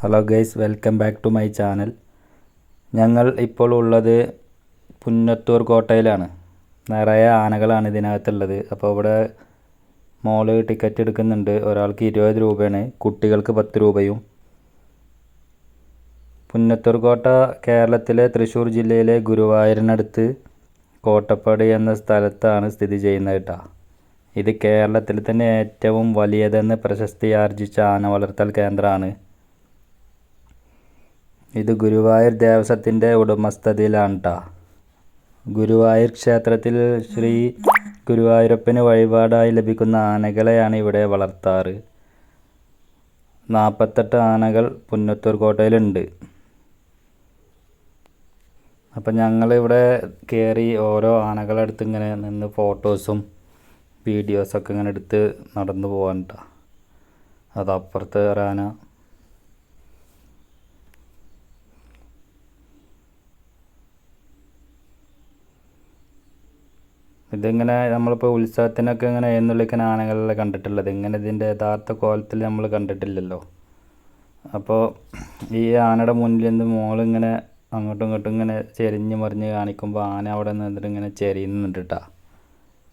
Hello guys welcome back to my channel ഞങ്ങൾ ഇപ്പോൾ ഉള്ളത് പുന്നത്തൂർ കോട്ടയിലാണ്. നിറയെ ആനകളാണ് ഇതിനകത്തുള്ളത്. അപ്പോൾ ഇവിടെ മോൾ ടിക്കറ്റ് എടുക്കുന്നുണ്ട്. ഒരാൾക്ക് ഇരുപത് രൂപയാണ്. കുട്ടികൾക്ക് പത്ത് രൂപയും. പുന്നത്തൂർ കോട്ട കേരളത്തിലെ തൃശ്ശൂർ ജില്ലയിലെ ഗുരുവായൂരിനടുത്ത് കോട്ടപ്പടി എന്ന സ്ഥലത്താണ് സ്ഥിതി ചെയ്യുന്നത് കേട്ടോ. ഇത് കേരളത്തിൽ തന്നെ ഏറ്റവും വലിയതെന്ന് പ്രശസ്തിയാർജിച്ച ആന വളർത്തൽ കേന്ദ്രമാണ്. ഇത് ഗുരുവായൂർ ദേവസ്വത്തിന്റെ ഉടമസ്ഥതയിലാണ് കേട്ടോ ഗുരുവായൂർ ക്ഷേത്രത്തിൽ ശ്രീ ഗുരുവായൂരപ്പന് വഴിപാടായി ലഭിക്കുന്ന ആനകളെയാണ് ഇവിടെ വളർത്താറ്. നാൽപ്പത്തെട്ട് ആനകൾ പുന്നത്തൂർ കോട്ടയിലുണ്ട്. അപ്പം ഞങ്ങളിവിടെ കയറി ഓരോ ആനകളെടുത്ത് ഇങ്ങനെ നിന്ന് ഫോട്ടോസും വീഡിയോസൊക്കെ ഇങ്ങനെ എടുത്ത് നടന്നു പോകാൻ കേട്ടോ അത് അപ്പുറത്ത് ഒരാന ഇതിങ്ങനെ നമ്മളിപ്പോൾ ഉത്സവത്തിനൊക്കെ ഇങ്ങനെ എന്നുള്ളിക്കുന്ന ആനകളെ കണ്ടിട്ടുള്ളത്. ഇങ്ങനെ ഇതിന്റെ യഥാർത്ഥ കോലത്തിൽ നമ്മൾ കണ്ടിട്ടില്ലല്ലോ. അപ്പോൾ ഈ ആനയുടെ മുന്നിൽ നിന്ന് മോളിങ്ങനെ അങ്ങോട്ടും ഇങ്ങോട്ടും ഇങ്ങനെ ചെരിഞ്ഞ് മറിഞ്ഞ് കാണിക്കുമ്പോൾ ആന അവിടെ നിന്നിട്ട് ഇങ്ങനെ ചെരിയുന്നുണ്ട് കേട്ടോ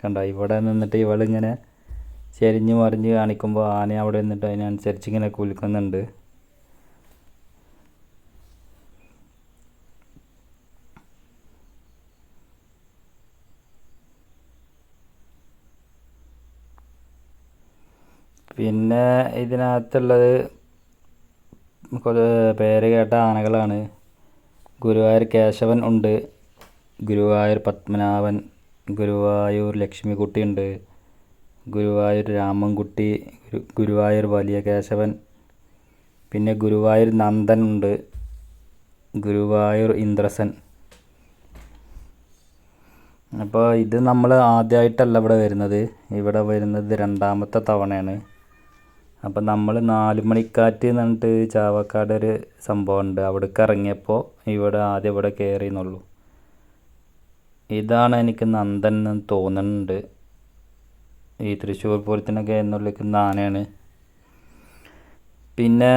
കണ്ടോ? ഇവിടെ നിന്നിട്ട് ഇവളിങ്ങനെ ചെരിഞ്ഞ് മറിഞ്ഞ് കാണിക്കുമ്പോൾ ആന അവിടെ നിന്നിട്ട് അതിനനുസരിച്ച് ഇങ്ങനെ കുലുക്കുന്നുണ്ട്. പിന്നെ ഇതിനകത്തുള്ളത് പേര് കേട്ട ആനകളാണ്. ഗുരുവായൂർ കേശവൻ ഉണ്ട്. ഗുരുവായൂർ പത്മനാഭൻ ഗുരുവായൂർ ലക്ഷ്മിക്കുട്ടി ഉണ്ട്. ഗുരുവായൂർ രാമൻകുട്ടി ഗുരുവായൂർ വലിയ കേശവൻ. പിന്നെ ഗുരുവായൂർ നന്ദൻ ഉണ്ട്. ഗുരുവായൂർ ഇന്ദ്രസൻ. അപ്പോൾ ഇത് നമ്മൾ ആദ്യമായിട്ടല്ല ഇവിടെ വരുന്നത്. ഇവിടെ വരുന്നത് രണ്ടാമത്തെ തവണയാണ്. അപ്പം നമ്മൾ നാല് മണിക്കാറ്റ് എന്ന് പറഞ്ഞിട്ട് ചാവക്കാട് ഒരു സംഭവമുണ്ട്. അവിടേക്ക് ഇറങ്ങിയപ്പോൾ ഇവിടെ ആദ്യം ഇവിടെ കയറി എന്നുള്ളൂ ഇതാണ് എനിക്ക് നന്ദൻ എന്ന് തോന്നുന്നുണ്ട്. ഈ തൃശ്ശൂർ പൂരത്തിനൊക്കെ എന്നുള്ളിലേക്ക് ആനയാണ് പിന്നെ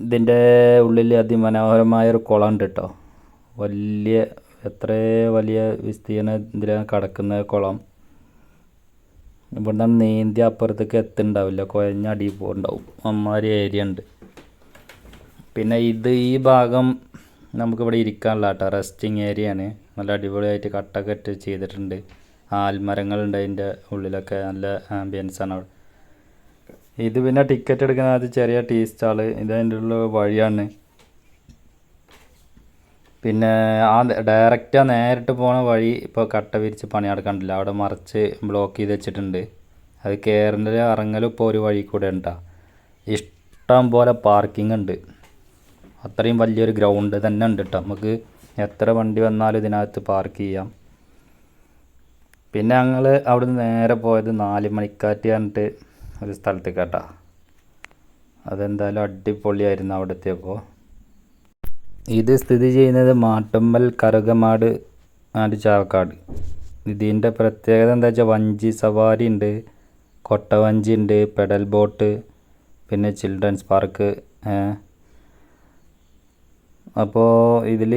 ഇതിന്റെ ഉള്ളിൽ അതിമനോഹരമായ ഒരു കുളം ഉണ്ട് കേട്ടോ. വലിയ എത്ര വലിയ വിസ്തീർണ ഇതിലാണ് കിടക്കുന്ന കുളം. ഇവിടുന്ന് നീന്തി അപ്പുറത്തേക്ക് എത്തുന്നുണ്ടാവില്ല കുഴഞ്ഞ അടി പോകുന്നുണ്ടാവും അമ്മാതിരി ഏരിയ ഉണ്ട്. പിന്നെ ഇത് ഈ ഭാഗം നമുക്കിവിടെ ഇരിക്കാനുള്ള കേട്ടോ. റെസ്റ്റിംഗ് ഏരിയ ആണ്. നല്ല അടിപൊളിയായിട്ട് കട്ടൊക്കെ ഇട്ട് ചെയ്തിട്ടുണ്ട്. ആൽമരങ്ങളുണ്ട് അതിന്റെ ഉള്ളിലൊക്കെ. നല്ല ആംബിയൻസ് ആണ് അവിടെ. ഇത് പിന്നെ ടിക്കറ്റ് എടുക്കുന്നത് ചെറിയ ടീ സ്റ്റാൾ ഇത് അതിന്റെ ഉള്ള വഴിയാണ്. പിന്നെ ആ ഡയറക്റ്റ് ആ നേരിട്ട് പോണ വഴി ഇപ്പോൾ കട്ട വിരിച്ച് പണി നടക്കണ്ടില്ല അവിടെ മറിച്ച് ബ്ലോക്ക് ചെയ്ത് വെച്ചിട്ടുണ്ട്. അത് കയറിന്റെ ഇറങ്ങലും ഇപ്പോൾ ഒരു വഴി കൂടെ ഉണ്ടാ ഇഷ്ടം പോലെ പാർക്കിംഗ് ഉണ്ട് അത്രയും വലിയൊരു ഗ്രൗണ്ട് തന്നെ ഉണ്ട് കേട്ടോ നമുക്ക് എത്ര വണ്ടി വന്നാലും ഇതിനകത്ത് പാർക്ക് ചെയ്യാം. പിന്നെ ഞങ്ങൾ അവിടെ നിന്ന് നേരെ പോയത് നാല് മണിക്കാറ്റ് പറഞ്ഞിട്ട് ഒരു സ്ഥലത്തേക്കാട്ടാ. അതെന്തായാലും അടിപൊളിയായിരുന്നു അവിടെ എത്തിയപ്പോൾ ഇത് സ്ഥിതി ചെയ്യുന്നത് മാട്ടുമ്മൽ കറുകമാട് ആൻഡ് ചാവക്കാട്. ഇതിന്റെ പ്രത്യേകത എന്താ വെച്ചാൽ വഞ്ചി സവാരി ഉണ്ട് കൊട്ടവഞ്ചി ഉണ്ട് പെഡൽ ബോട്ട് പിന്നെ ചിൽഡ്രൻസ് പാർക്ക് അപ്പോൾ ഇതിൽ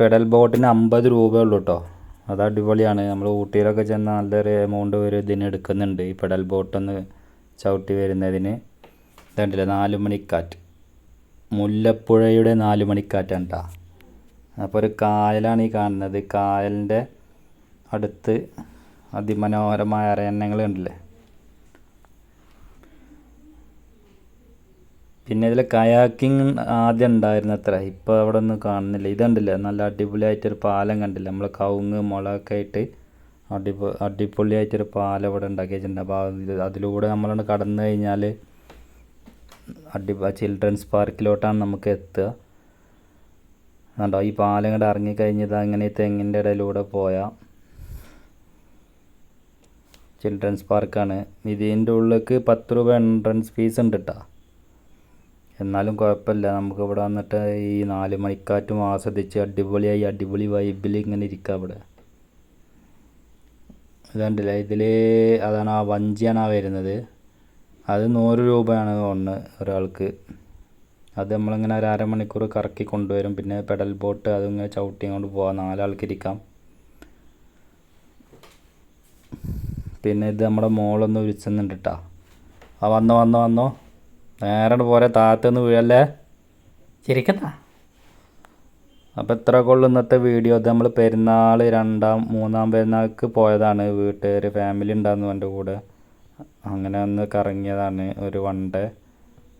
പെഡൽ ബോട്ടിന് അമ്പത് രൂപയേ ഉള്ളൂ കേട്ടോ. അത് അടിപൊളിയാണ്. നമ്മൾ ഊട്ടിയിലൊക്കെ ചെന്ന് നല്ലൊരു എമൗണ്ട് ഒരു ഇതിന് എടുക്കുന്നുണ്ട്. ഈ പെഡൽ ബോട്ടൊന്ന് ചവിട്ടി വരുന്നതിന്. ഇതുണ്ടല്ലോ നാല് മണിക്കാറ്റ്. മുല്ലപ്പുഴയുടെ നാല് മണിക്കാറ്റാണ് കേട്ടോ അപ്പോൾ ഒരു കായലാണ് ഈ കാണുന്നത്. കായലിന്റെ അടുത്ത് അതിമനോഹരമായ അരയണ്ണങ്ങൾ ഉണ്ടല്ലേ പിന്നെ ഇതിൽ കയാക്കിങ് ആദ്യം ഉണ്ടായിരുന്നു അത്ര ഇപ്പോൾ അവിടെ ഒന്നും കാണുന്നില്ല. ഇതുണ്ടല്ലേ നല്ല അടിപൊളിയായിട്ടൊരു പാലം കണ്ടില്ല? നമ്മൾ കവുങ്ങ് മുളകൊക്കെ ആയിട്ട് അടിപൊ അടിപൊളിയായിട്ടൊരു പാലം ഇവിടെ ഉണ്ടാക്കി വെച്ചിട്ടുണ്ട് അപ്പോൾ അതിലൂടെ നമ്മളൊന്ന് കടന്നു കഴിഞ്ഞാൽ അടി ചിൽഡ്രൻസ് പാർക്കിലോട്ടാണ് നമുക്ക് എത്തുക. കണ്ടോ ഈ പാലം ഇങ്ങോട്ട് ഇറങ്ങിക്കഴിഞ്ഞത് അങ്ങനെ തെങ്ങിന്റെ ഇടയിലൂടെ പോയാൽ ചിൽഡ്രൻസ് പാർക്കാണ് ഇതിന്റെ ഉള്ളിലേക്ക് പത്ത് രൂപ എൻട്രൻസ് ഫീസ് ഉണ്ട് കേട്ടോ എന്നാലും കുഴപ്പമില്ല. നമുക്ക് ഇവിടെ വന്നിട്ട് ഈ നാല് മണിക്കാറ്റും ആസ്വദിച്ച് അടിപൊളിയായി അടിപൊളി വൈബിൽ ഇങ്ങനെ ഇരിക്കുക ഇവിടെ. ഇതുണ്ടല്ലേ ഇതിൽ അതാണ് ആ വഞ്ചിയാണ് ആ വരുന്നത്. അത് നൂറ് രൂപയാണ് ഒന്ന് ഒരാൾക്ക്. അത് നമ്മളിങ്ങനെ ഒരു അരമണിക്കൂർ കറക്കി കൊണ്ടുവരും. പിന്നെ പെഡൽ ബോട്ട് അതിങ്ങനെ ചവിട്ടി കൊണ്ട് പോകാം നാലാൾക്ക് ഇരിക്കാം. പിന്നെ ഇത് നമ്മുടെ മോളൊന്ന് വിളിച്ചെന്നുണ്ട് കേട്ടോ ആ വന്നോ വന്നോ വന്നോ. നേരെ പോരെ. താഴത്തുനിന്ന് വീഴല്ലേ? ചിരിക്കട്ടാ അപ്പോൾ എത്ര കൊള്ളു ഇന്നത്തെ വീഡിയോ. അത് നമ്മൾ പെരുന്നാൾ രണ്ടാം മൂന്നാം പെരുന്നാൾക്ക് പോയതാണ്. വീട്ടുകാർ ഫാമിലി ഉണ്ടായിരുന്നു എന്റെ കൂടെ. അങ്ങനെ ഒന്ന് കറങ്ങിയതാണ് ഒരു വൺ ഡേ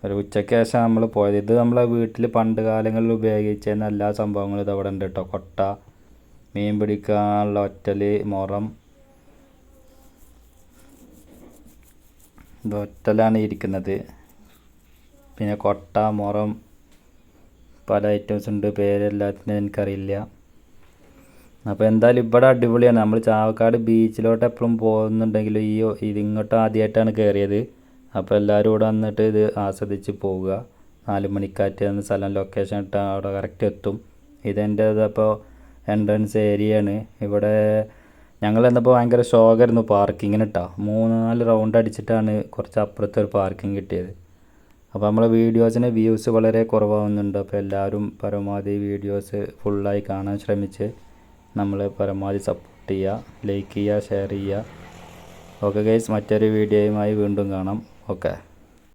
ഒരു ഉച്ചയ്ക്ക് ശേഷം നമ്മൾ പോയത്. ഇത് നമ്മളെ വീട്ടിൽ പണ്ട് കാലങ്ങളിൽ ഉപയോഗിച്ചിരുന്ന എല്ലാ സംഭവങ്ങളും ഇത് അവിടെ ഉണ്ട് കേട്ടോ കൊട്ട മീൻ പിടിക്കാനുള്ള ഒറ്റൽ മുറം. ഇത് ഒറ്റലാണ് ഇരിക്കുന്നത്. പിന്നെ കൊട്ട മുറം. പല ഐറ്റംസ് ഉണ്ട്. പേരെല്ലാത്തിനും എനിക്കറിയില്ല. അപ്പോൾ എന്തായാലും ഇവിടെ അടിപൊളിയാണ്. നമ്മൾ ചാവക്കാട് ബീച്ചിലോട്ട് എപ്പോഴും പോകുന്നുണ്ടെങ്കിൽ ഈ ഇത് ഇങ്ങോട്ട് ആദ്യമായിട്ടാണ് കയറിയത് അപ്പോൾ എല്ലാവരും ഇവിടെ വന്നിട്ട് ഇത് ആസ്വദിച്ച് പോവുക. നാല് മണിക്കാറ്റ് എന്ന സ്ഥലം ലൊക്കേഷൻ ഇട്ട് അവിടെ കറക്റ്റ് എത്തും. ഇതെന്റെ ഇതപ്പോൾ എൻട്രൻസ് ഏരിയയാണ് ഇവിടെ ഞങ്ങൾ എന്നപ്പോൾ ഭയങ്കര ഷോക്കായിരുന്നു പാർക്കിങ്ങിന് ഇട്ടാ മൂന്ന് നാല് റൗണ്ട് അടിച്ചിട്ടാണ് കുറച്ച് അപ്പുറത്തെ ഒരു പാർക്കിംഗ് കിട്ടിയത്. അപ്പോൾ നമ്മളെ വീഡിയോസിന് വ്യൂസ് വളരെ കുറവാകുന്നുണ്ട് അപ്പോൾ എല്ലാവരും പരമാവധി വീഡിയോസ് ഫുള്ളായി കാണാൻ ശ്രമിച്ച് നമ്മൾ പരമാവധി സപ്പോർട്ട് ചെയ്യുക ലൈക്ക് ചെയ്യുക ഷെയർ ചെയ്യുക. ഓക്കെ ഗൈസ് മറ്റൊരു വീഡിയോയുമായി വീണ്ടും കാണാം. ഓക്കെ